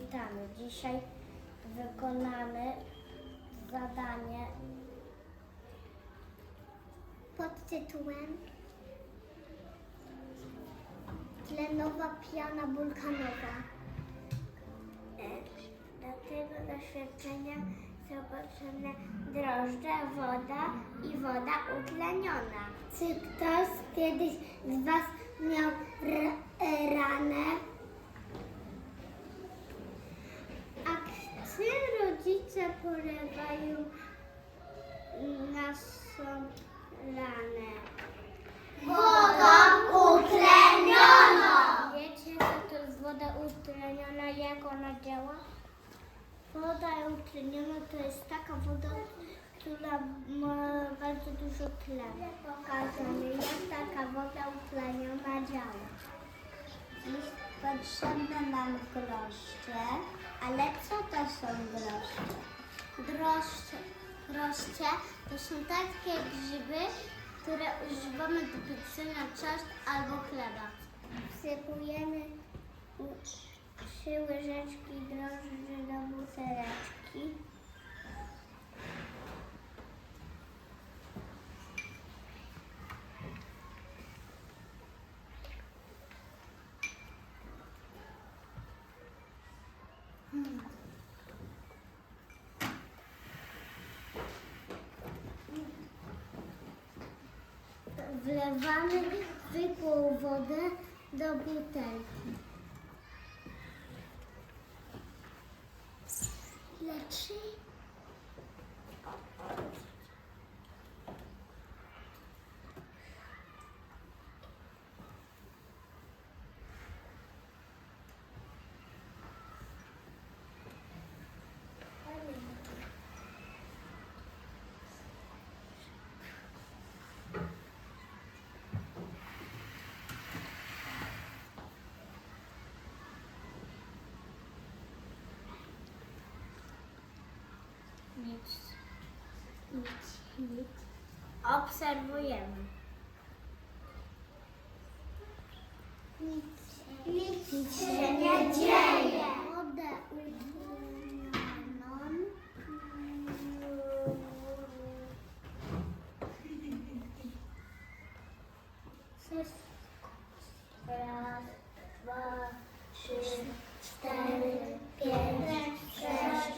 Witamy. Dzisiaj wykonamy zadanie pod tytułem Tlenowa piana wulkanowa. Do tego doświadczenia są potrzebne drożdże, woda i woda utleniona. Czy ktoś kiedyś z Was miał e, ranę? Rodzice polewają naszą ranę? Wodą utlenioną! Wiecie, co to jest woda utleniona, jak ona działa? Woda utleniona to jest taka woda, która ma bardzo dużo tlenu. Pokażemy, jak taka woda utleniona działa. Dziś potrzebne nam groeszcze, ale co to są groeszcze? Groeszcze, groeszcze to są takie grzyby, które używamy do pieczenia ciast albo chleba. Wsypujemy trzy łyżeczki drożdży do buteleczki. Wlewamy zwykłą wodę do butelki. Leczy. Nic. Nic. Obserwujemy. Nic, nic, nic się nie dzieje. Wodę utlenioną. Raz, dwa, trzy, cztery, pięć, sześć,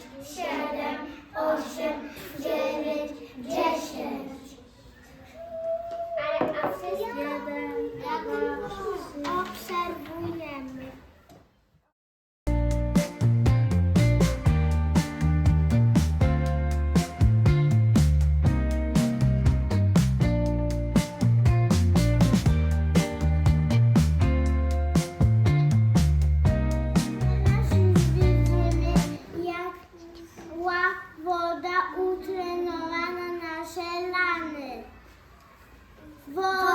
Vay.